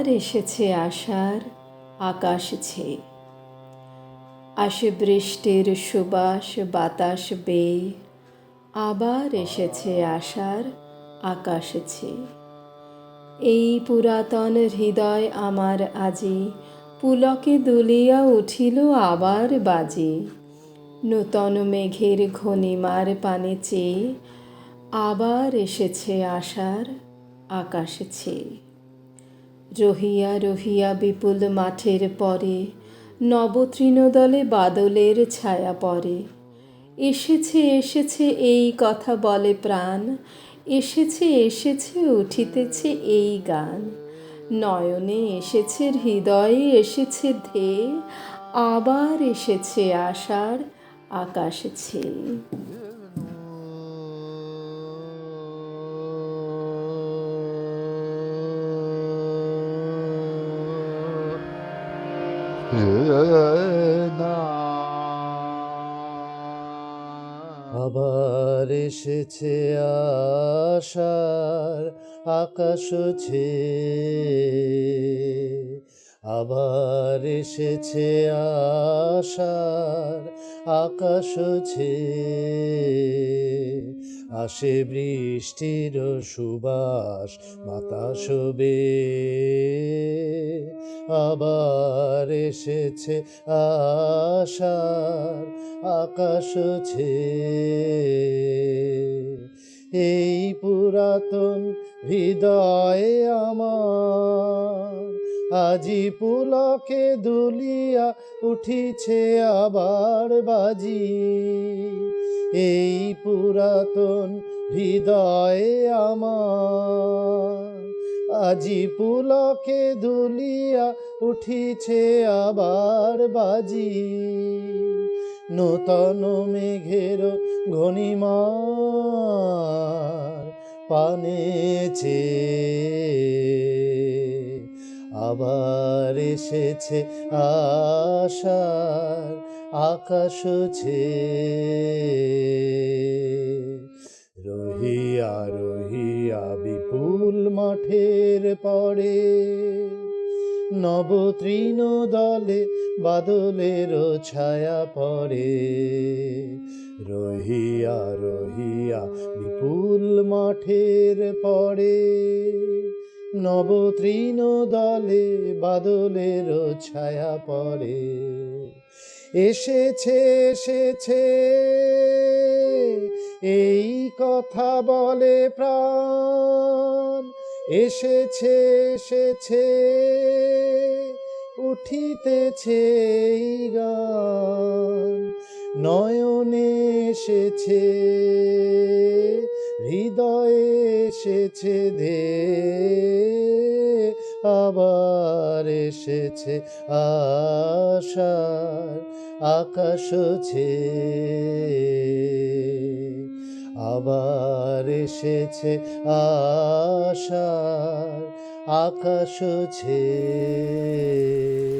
আবার এসেছে আশার আকাশ ছেয়ে আসে বৃষ্টির সুবাস, বাতাস বেয়ে আবার এসেছে আশার আকাশ ছেয়ে এই পুরাতন হৃদয় আমার আজি, পুলকে দুলিয়া উঠিল আবার বাজে। নূতন মেঘের ঘনিমার পানে চেয়ে আবার এসেছে আশার আকাশ ছেয়ে রহিয়া রহিয়া বিপুল মাঠের পরে, নবতৃণদলে বাদলের ছায়া পড়ে এসেছে এসেছে এই কথা বলে প্রাণ, এসেছে এসেছে, উঠিতেছে এই গান। নয়নে এসেছে হৃদয়ে, এসেছে ধেয়ে, আবার এসেছে আশার আকাশ ছেয়ে। আবার এসেছে আশার আকাশ ছে। আবার এসেছে আশার আকাশ ছে। আসে বৃষ্টির সুবাস, বাতাস বে আবার এসেছে আশার আকাশ ছে। এই পুরাতন হৃদয়ে আমার, আজি পুলকে দুলিয়া উঠিছে আবার বাজি। এই পুরাতন হৃদয়ে আমার আজি পুলকে দুলিয়া উঠিছে আবার বাজি। নূতন মেঘের ঘনিমার পানেছে। আবার এসেছে আশার আকাশ রহিয়া রহিয়া বিপুল মাঠের পরে নবতৃণ দলে বাদলের ছায়া পড়ে রহিয়া রহিয়া বিপুল মাঠের পরে নবতৃণ দলে বাদলের ছায়া পড়ে। এসেছে এসেছে, এই কথা বলে প্রাণ। এসেছে এসেছে, উঠিতেছে গান। নয়নে এসেছে। হৃদয়ে এসেছে ধে আবার এসেছে আশার আকাশ ছে। আবার এসেছে আশার আকাশ ছে।